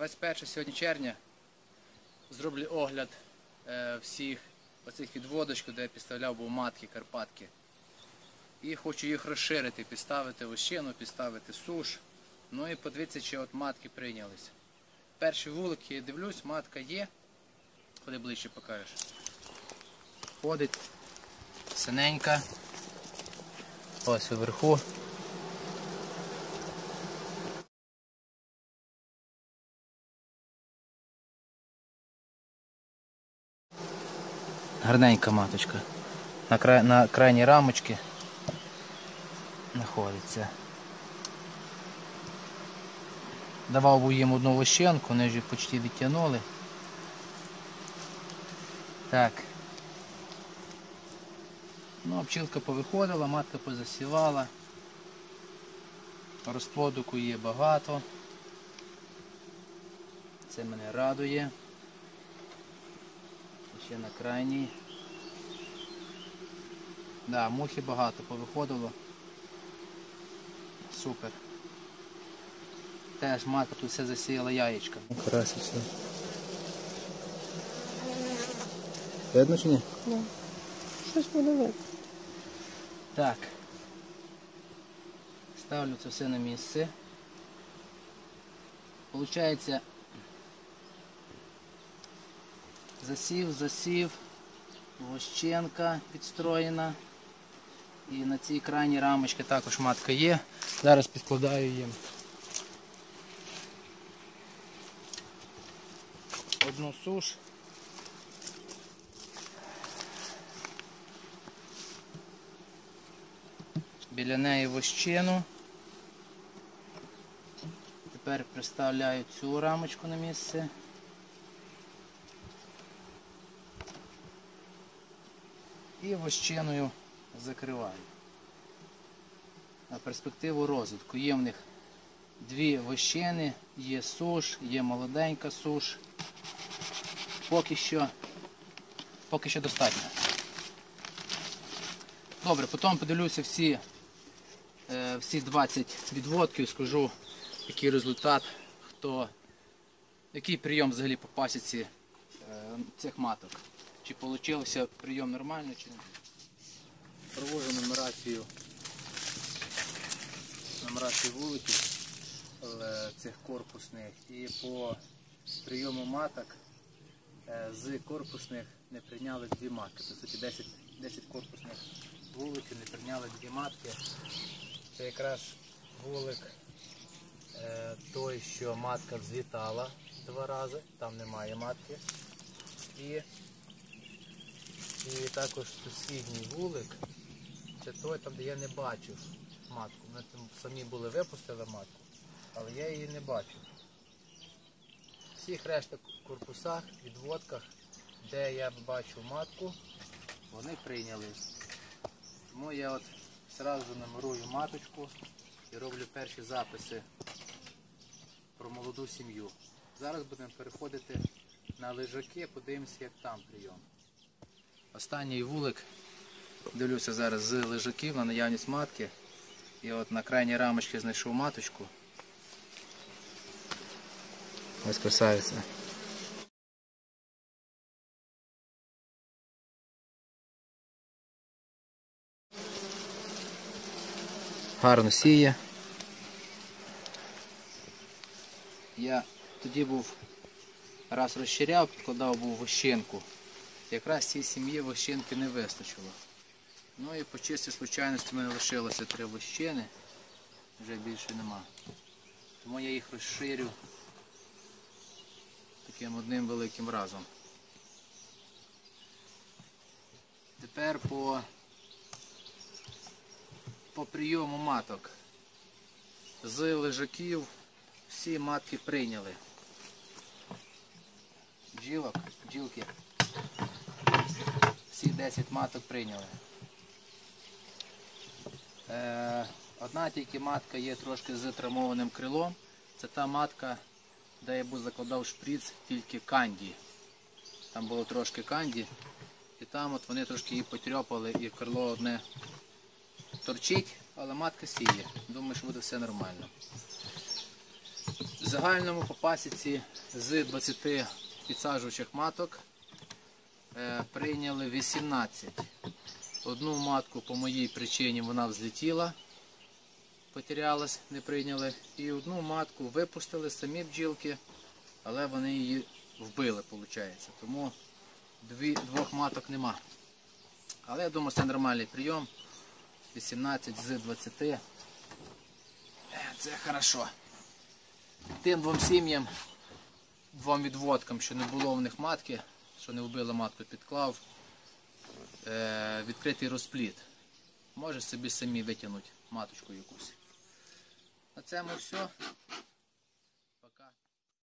21 сьогодні червня зроблю огляд е, всіх оцих відводочок, де я підставляв був матки, карпатки. І хочу їх розширити, підставити ощину, підставити суш. Ну і подивитися, чи от матки прийнялися. Перші вулики я дивлюсь, матка є. Ходи ближче покажеш. Ходить синенька. Ось вверху. Гарненька маточка. На, край, на крайній рамочці знаходиться. Давав би їм одну лощенку, вони вже почти відтягнули. Так. Ну, пчілка повиходила, матка позасівала. Розплодуку є багато. Це мене радує. Ще на крайній. Да, мухи багато повиходило. Супер. Теж матка тут все засіяла яєчка. Краситься. Видно чи ні? Ну, щось буде видно. Так. Ставлю це все на місце. Получається засів, засів, вощенка підстроєна. І на цій крайній рамочці також матка є. Зараз підкладаю їм одну суш. Біля неї вощину. Тепер приставляю цю рамочку на місце. І вощиною закриваю. На перспективу розвитку. Є в них дві вощини, є суш, є молоденька суш. Поки що, поки що достатньо. Добре, потім подивлюся всі, е, всі 20 відводків, скажу, який результат, хто, який прийом взагалі по пасіці е, цих маток. Чи вийшов прийом нормально, чи не. Провожу нумерацію, нумерацію вуликів е, цих корпусних і по прийому маток е, з корпусних не прийняли дві матки. По суті 10, 10 корпусних вуликів не прийняли дві матки. Це якраз вулик е, той, що матка взлітала два рази, там немає матки. І, і також сусідній вулик, це той, там, де я не бачив матку. Ми там самі були випустили матку, але я її не бачив. Всіх решта корпусах, відводках, де я бачу матку, вони прийняли. Тому я от одразу номерую маточку і роблю перші записи про молоду сім'ю. Зараз будемо переходити на лежаки, подивимося, як там прийом. Останній вулик, дивлюся зараз з лежаків на наявність матки. І от на крайній рамочці знайшов маточку. Ось красавиця. Гарно сіє. Я тоді був раз розширяв, підкладав був вощинку. Якраз цій сім'ї вощинки не вистачило. Ну і по чистій случайності в мене лишилося три вощини, вже більше нема. Тому я їх розширю таким одним великим разом. Тепер по, по прийому маток. З лежаків всі матки прийняли. Бджілок, бджілки. Всі 10 маток прийняли. Е, одна тільки матка є трошки з травмованим крилом. Це та матка, де я був закладав шприц тільки канді. Там було трошки канді. І там от вони трошки її потрьопали і крило одне торчить, але матка сіє. Думаю, що буде все нормально. В загальному по пасіці з 20 підсаджувачів маток е, прийняли 18. Одну матку по моїй причині вона взлетіла, потерялась, не прийняли. І одну матку випустили самі бджілки, але вони її вбили, виходить. Тому дві, двох маток нема. Але я думаю, це нормальний прийом. 18 з 20. Е, Це хорошо. Тим двом сім'ям, двом відводкам, що не було в них матки, що не вбила матку, підклав відкритий розпліт. Може собі самі витягнути маточку якусь. На цьому все.